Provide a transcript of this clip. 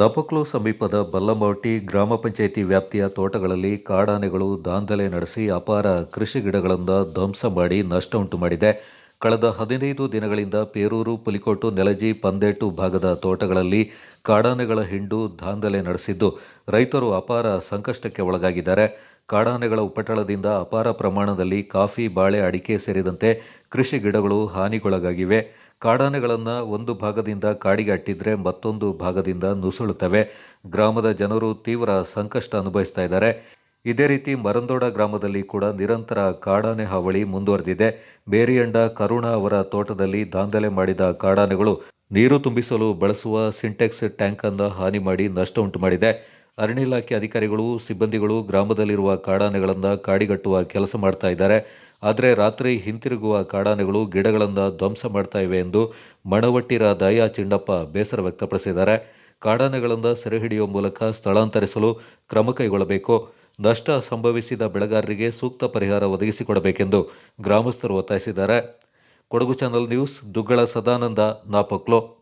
ದಪಕ್ಲು ಸಮೀಪದ ಬಲ್ಲಮೌಟಿ ಗ್ರಾಮ ಪಂಚಾಯಿತಿ ವ್ಯಾಪ್ತಿಯ ತೋಟಗಳಲ್ಲಿ ಕಾಡಾನೆಗಳು ದಾಂಧಲೆ ನಡೆಸಿ ಅಪಾರ ಕೃಷಿ ಗಿಡಗಳನ್ನು ಧ್ವಂಸ ಮಾಡಿ ನಷ್ಟ ಉಂಟು ಮಾಡಿದೆ. ಕಳೆದ ಹದಿನೈದು ದಿನಗಳಿಂದ ಪೇರೂರು, ಪುಲಿಕೋಟು, ನೆಲಜಿ, ಪಂದೇಟು ಭಾಗದ ತೋಟಗಳಲ್ಲಿ ಕಾಡಾನೆಗಳ ಹಿಂಡು ದಾಂಧಲೆ ನಡೆಸಿದ್ದು, ರೈತರು ಅಪಾರ ಸಂಕಷ್ಟಕ್ಕೆ ಒಳಗಾಗಿದ್ದಾರೆ. ಕಾಡಾನೆಗಳ ಉಪಟಳದಿಂದ ಅಪಾರ ಪ್ರಮಾಣದಲ್ಲಿ ಕಾಫಿ, ಬಾಳೆ, ಅಡಿಕೆ ಸೇರಿದಂತೆ ಕೃಷಿ ಗಿಡಗಳು ಹಾನಿಗೊಳಗಾಗಿವೆ. ಕಾಡಾನೆಗಳನ್ನು ಒಂದು ಭಾಗದಿಂದ ಕಾಡಿಗೆ ಅಟ್ಟಿದ್ರೆ ಮತ್ತೊಂದು ಭಾಗದಿಂದ ನುಸುಳುತ್ತವೆ. ಗ್ರಾಮದ ಜನರು ತೀವ್ರ ಸಂಕಷ್ಟ ಅನುಭವಿಸ್ತಾ ಇದೇ ರೀತಿ ಮರಂದೋಡ ಗ್ರಾಮದಲ್ಲಿ ಕೂಡ ನಿರಂತರ ಕಾಡಾನೆ ಹಾವಳಿ ಮುಂದುವರೆದಿದೆ. ಬೇರಿಯಂಡ ಕರುಣ ಅವರ ತೋಟದಲ್ಲಿ ದಾಂಧಲೆ ಮಾಡಿದ ಕಾಡಾನೆಗಳು ನೀರು ತುಂಬಿಸಲು ಬಳಸುವ ಸಿಂಟೆಕ್ಸ್ ಟ್ಯಾಂಕ್ ಅನ್ನು ಹಾನಿ ಮಾಡಿ ನಷ್ಟ ಉಂಟು ಮಾಡಿದೆ ಅರಣ್ಯ ಇಲಾಖೆ ಅಧಿಕಾರಿಗಳು, ಸಿಬ್ಬಂದಿಗಳು ಗ್ರಾಮದಲ್ಲಿರುವ ಕಾಡಾನೆಗಳನ್ನು ಕಾಡಿಗಟ್ಟುವ ಕೆಲಸ ಮಾಡ್ತಾ ಇದ್ದಾರೆ. ಆದರೆ ರಾತ್ರಿ ಹಿಂತಿರುಗುವ ಕಾಡಾನೆಗಳು, ಗಿಡಗಳನ್ನು ಧ್ವಂಸ ಮಾಡ್ತಾ ಇವೆ ಎಂದು ಮಣವಟ್ಟಿರ ದಯಾ ಚಿಂಡಪ್ಪ ಬೇಸರ ವ್ಯಕ್ತಪಡಿಸಿದ್ದಾರೆ. ಕಾಡಾನೆಗಳನ್ನು ಸೆರೆ ಹಿಡಿಯುವ ಮೂಲಕ ಸ್ಥಳಾಂತರಿಸಲು ಕ್ರಮ ಕೈಗೊಳ್ಳಬೇಕು. ನಷ್ಟ ಸಂಭವಿಸಿದ ಬೆಳೆಗಾರರಿಗೆ ಸೂಕ್ತ ಪರಿಹಾರ ಒದಗಿಸಿಕೊಡಬೇಕೆಂದು ಗ್ರಾಮಸ್ಥರು ಒತ್ತಾಯಿಸಿದ್ದಾರೆ. Kodagu channel news Duggala Sadananda Napoklu.